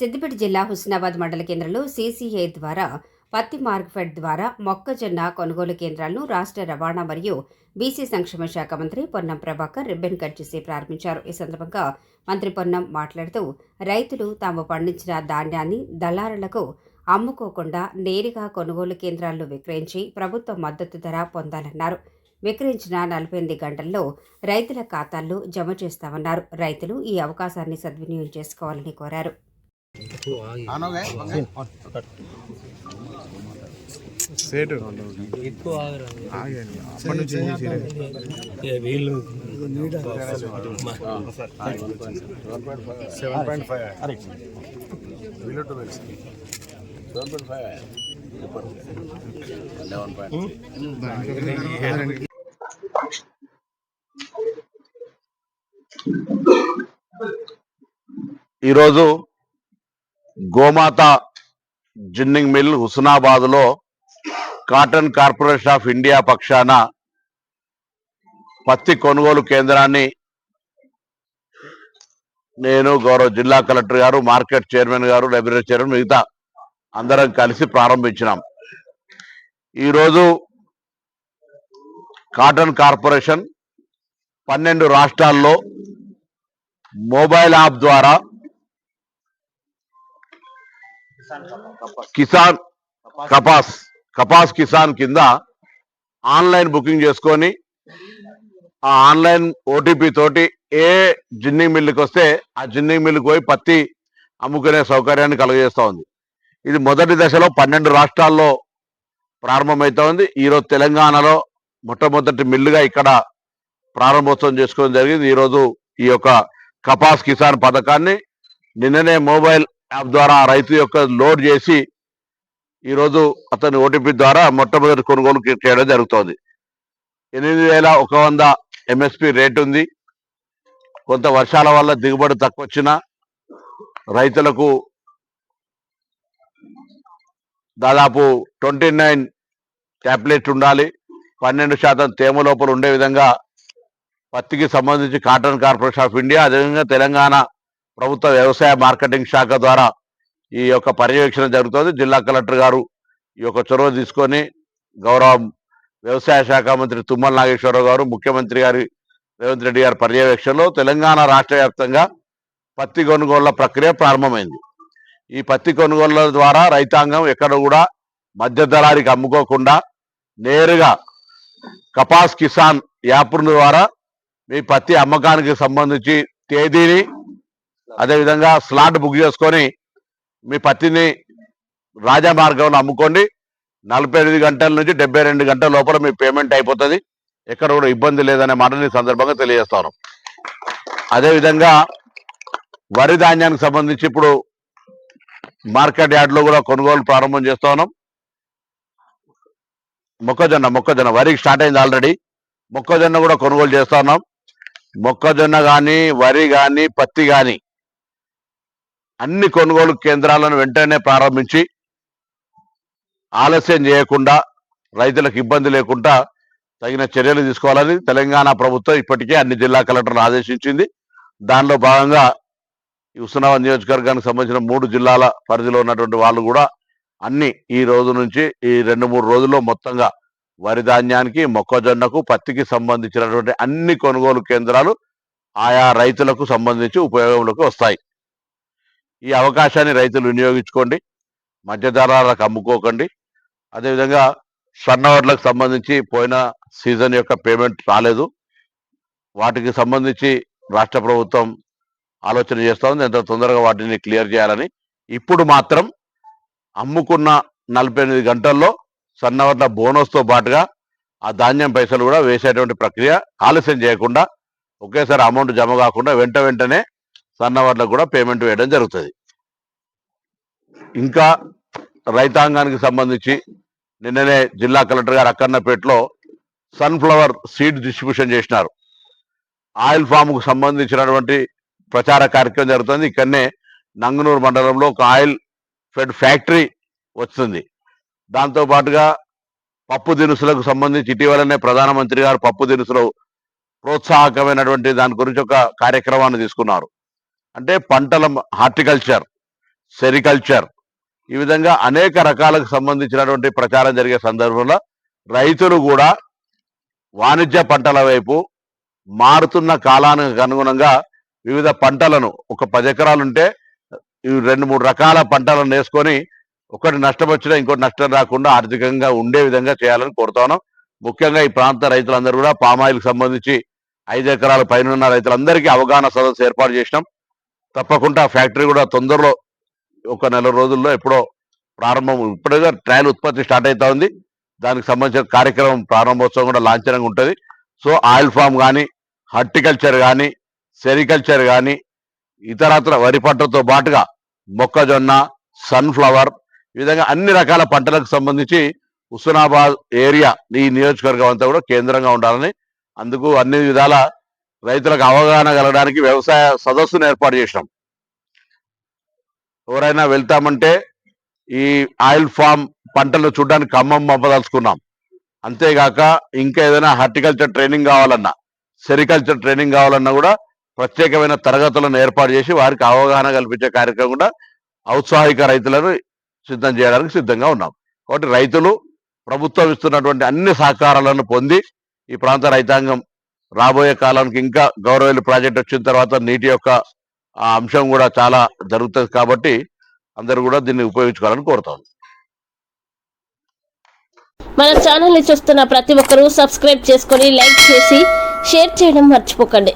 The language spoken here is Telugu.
సిద్దిపేట జిల్లా హుస్నాబాద్ మండల కేంద్రంలో సీసీఐ ద్వారా పత్తి మార్కెట్ ద్వారా మొక్కజొన్న కొనుగోలు కేంద్రాలను రాష్ట్ర రవాణా మరియు బీసీ సంక్షేమ శాఖ మంత్రి పొన్నం ప్రభాకర్ రిబ్బన్ కట్ చేసి ప్రారంభించారు. ఈ సందర్భంగా మంత్రి పొన్నం మాట్లాడుతూ రైతులు తాము పండించిన ధాన్యాన్ని దళారులకు అమ్ముకోకుండా నేరుగా కొనుగోలు కేంద్రాలను విక్రయించి ప్రభుత్వ మద్దతు ధర పొందాలన్నారు. విక్రయించిన నలభై ఎనిమిది గంటల్లో రైతుల ఖాతాల్లో జమ చేస్తామన్నారు. రైతులు ఈ అవకాశాన్ని సద్వినియోగం చేసుకోవాలని కోరారు. సేటు. సెవెన్ పాయింట్ ఫైవ్ ఈరోజు గోమాత జిన్నింగ్ మిల్ హుస్నాబాద్లో కాటన్ కార్పొరేషన్ ఆఫ్ ఇండియా పక్షాన పత్తి కొనుగోలు కేంద్రాన్ని నేను గౌరవ జిల్లా కలెక్టర్ గారు మార్కెట్ చైర్మన్ గారు లైబ్రరీ చైర్మన్ మిగతా అందరం కలిసి ప్రారంభించినాం. ఈరోజు కాటన్ కార్పొరేషన్ పన్నెండు రాష్ట్రాల్లో మొబైల్ యాప్ ద్వారా కిసాన్ కపాస్. కపాస్. కిసాన్ కింద ఆన్లైన్ బుకింగ్ చేసుకొని ఆ ఆన్లైన్ ఓటీపీ తోటి ఏ జిన్నింగ్ మిల్లుకి వస్తే ఆ జిన్నింగ్ మిల్లుకి పోయి పత్తి అమ్ముకునే సౌకర్యాన్ని కలుగజేస్తా ఉంది. ఇది మొదటి దశలో పన్నెండు రాష్ట్రాల్లో ప్రారంభమవుతా ఉంది. ఈరోజు తెలంగాణలో మొట్టమొదటి మిల్లుగా ఇక్కడ ప్రారంభోత్సవం చేసుకోవడం జరిగింది. ఈరోజు ఈ యొక్క కపాస్ కిసాన్ పథకాన్ని నిన్ననే మొబైల్ యాప్ ద్వారా రైతు యొక్క లోడ్ చేసి ఈరోజు అతని ఓటీపీ ద్వారా మొట్టమొదటి కొనుగోలు చేయడం జరుగుతోంది. ఎనిమిది వేల ఒక వంద ఎంఎస్పి రేట్ ఉంది. కొంత వర్షాల వల్ల దిగుబడి తక్కువ వచ్చినా రైతులకు దాదాపు ట్వంటీ నైన్ ట్యాబ్లెట్ ఉండాలి. పన్నెండు శాతం తేమ లోపల ఉండే విధంగా పత్తికి సంబంధించి కాటన్ కార్పొరేషన్ ఆఫ్ ఇండియా అదేవిధంగా తెలంగాణ ప్రభుత్వ వ్యవసాయ మార్కెటింగ్ శాఖ ద్వారా ఈ యొక్క పర్యవేక్షణ జరుగుతుంది. జిల్లా కలెక్టర్ గారు ఈ యొక్క చొరవ తీసుకొని గౌరవ వ్యవసాయ శాఖ మంత్రి తుమ్మల నాగేశ్వరరావు గారు ముఖ్యమంత్రి గారి రేవంత్ రెడ్డి గారి పర్యవేక్షణలో తెలంగాణ రాష్ట్ర వ్యాప్తంగా పత్తి కొనుగోళ్ళ ప్రక్రియ ప్రారంభమైంది. ఈ పత్తి కొనుగోళ్ళ ద్వారా రైతాంగం ఎక్కడ కూడా మధ్య దళారికి అమ్ముకోకుండా నేరుగా కపాస్ కిసాన్ యాప్ ద్వారా మీ పత్తి అమ్మకానికి సంబంధించి తేదీని అదేవిధంగా స్లాట్ బుక్ చేసుకొని మీ పత్తిని రాజా మార్గంలో అమ్ముకోండి. నలభై గంటల నుంచి డెబ్బై రెండు గంటల లోపల మీ పేమెంట్ అయిపోతుంది. ఎక్కడ కూడా ఇబ్బంది లేదనే మాటని సందర్భంగా తెలియజేస్తాను. అదేవిధంగా వరి ధాన్యానికి సంబంధించి ఇప్పుడు మార్కెట్ యార్డ్లో కూడా కొనుగోలు ప్రారంభం చేస్తా ఉన్నాం మొక్కజొన్న మొక్కజొన్న వరికి స్టార్ట్ అయింది ఆల్రెడీ. మొక్కజొన్న కూడా కొనుగోలు చేస్తా ఉన్నాం మొక్కజొన్న కానీ వరి కానీ పత్తి కానీ అన్ని కొనుగోలు కేంద్రాలను వెంటనే ప్రారంభించి ఆలస్యం చేయకుండా రైతులకు ఇబ్బంది లేకుండా తగిన చర్యలు తీసుకోవాలని తెలంగాణ ప్రభుత్వం ఇప్పటికే అన్ని జిల్లా కలెక్టర్లు ఆదేశించింది. దానిలో భాగంగా ఈ హుస్నాబాద్ నియోజకవర్గానికి సంబంధించిన మూడు జిల్లాల పరిధిలో ఉన్నటువంటి వాళ్ళు కూడా అన్ని ఈ రోజు నుంచి ఈ రెండు మూడు రోజుల్లో మొత్తంగా వరి ధాన్యానికి మొక్కజొన్నకు పత్తికి సంబంధించినటువంటి అన్ని కొనుగోలు కేంద్రాలు ఆయా రైతులకు సంబంధించి ఉపయోగంలోకి వస్తాయి. ఈ అవకాశాన్ని రైతులు వినియోగించుకోండి మధ్యధరాలకు అమ్ముకోకండి. అదేవిధంగా సన్నవడ్లకు సంబంధించి పోయిన సీజన్ యొక్క పేమెంట్ రాలేదు. వాటికి సంబంధించి రాష్ట్ర ప్రభుత్వం ఆలోచన చేస్తూ ఉంది ఎంత తొందరగా వాటిని క్లియర్ చేయాలని. ఇప్పుడు మాత్రం అమ్ముకున్న నలభై ఎనిమిది గంటల్లో సన్నవడ్ల బోనస్తో పాటుగా ఆ ధాన్యం పైసలు కూడా వేసేటువంటి ప్రక్రియ ఆలస్యం చేయకుండా ఒకేసారి అమౌంట్ జమ కాకుండా వెంట వెంటనే సన్నవాళ్ళకు కూడా పేమెంట్ వేయడం జరుగుతుంది. ఇంకా రైతాంగానికి సంబంధించి నిన్ననే జిల్లా కలెక్టర్ గారు అక్కన్నపేటలో సన్ఫ్లవర్ సీడ్ డిస్ట్రిబ్యూషన్ చేసినారు. ఆయిల్ ఫామ్కు సంబంధించినటువంటి ప్రచార కార్యక్రమం జరుగుతుంది. ఇక్కడనే నంగనూరు మండలంలో ఒక ఆయిల్ ఫెడ్ ఫ్యాక్టరీ వస్తుంది. దాంతో పాటుగా పప్పు దినుసులకు సంబంధించి ఇటీవలనే ప్రధానమంత్రి గారు పప్పు దినుసులు ప్రోత్సాహకమైనటువంటి దాని గురించి ఒక కార్యక్రమాన్ని తీసుకున్నారు. అంటే పంటల హార్టికల్చర్ సెరికల్చర్ ఈ విధంగా అనేక రకాలకు సంబంధించినటువంటి ప్రచారం జరిగే సందర్భంలో రైతులు కూడా వాణిజ్య పంటల వైపు మారుతున్న కాలానికి అనుగుణంగా వివిధ పంటలను ఒక పది ఎకరాలు ఉంటే ఈ రెండు మూడు రకాల పంటలను వేసుకొని ఒకటి నష్టం వచ్చినా ఇంకోటి నష్టం రాకుండా ఆర్థికంగా ఉండే విధంగా చేయాలని కోరుతాను ముఖ్యంగా ఈ ప్రాంత రైతులందరూ కూడా పామాయిల్కి సంబంధించి ఐదు ఎకరాల పైన ఉన్న రైతులందరికీ అవగాహన సదస్సు ఏర్పాటు చేసినాం. తప్పకుండా ఫ్యాక్టరీ కూడా తొందరలో ఒక నెల రోజుల్లో ఎప్పుడో ప్రారంభం ఇప్పుడుగా ట్రయల్ ఉత్పత్తి స్టార్ట్ అవుతా ఉంది. దానికి సంబంధించిన కార్యక్రమం ప్రారంభోత్సవం కూడా లాంఛనంగా ఉంటుంది. సో ఆయిల్ ఫామ్ కానీ హార్టికల్చర్ కానీ సెరికల్చర్ కానీ ఇతరత్ర వరి పంటతో పాటుగా మొక్కజొన్న సన్ఫ్లవర్ ఈ విధంగా అన్ని రకాల పంటలకు సంబంధించి హుస్నాబాద్ ఏరియా ఈ నియోజకవర్గం అంతా కూడా కేంద్రంగా ఉండాలని అందుకు అన్ని విధాల రైతులకు అవగాహన కలగడానికి వ్యవసాయ సదస్సును ఏర్పాటు చేసినాం. ఎవరైనా వెళ్తామంటే ఈ ఆయిల్ ఫామ్ పంటలు చూడడానికి ఖమ్మం పంపదలుచుకున్నాం. అంతేగాక ఇంకా ఏదైనా హార్టికల్చర్ ట్రైనింగ్ కావాలన్నా సెరికల్చర్ ట్రైనింగ్ కావాలన్నా కూడా ప్రత్యేకమైన తరగతులను ఏర్పాటు చేసి వారికి అవగాహన కల్పించే కార్యక్రమం కూడా ఔత్సాహిక రైతులను సిద్ధం చేయడానికి సిద్ధంగా ఉన్నాం. కాబట్టి రైతులు ప్రభుత్వం ఇస్తున్నటువంటి అన్ని సహకారాలను పొంది ఈ ప్రాంత రైతాంగం రాబోయే కాలానికి ఇంకా గౌరవల్లి ప్రాజెక్ట్ వచ్చిన తర్వాత నీటి యొక్క అంశం కూడా చాలా జరుగుతుంది కాబట్టి అందరూ కూడా దీన్ని ఉపయోగించుకోవాలని కోరుతాను మన ఛానల్ చూస్తున్న ప్రతి ఒక్కరూ సబ్స్క్రైబ్ చేసుకొని లైక్ చేసి షేర్ చేయడం మర్చిపోకండి.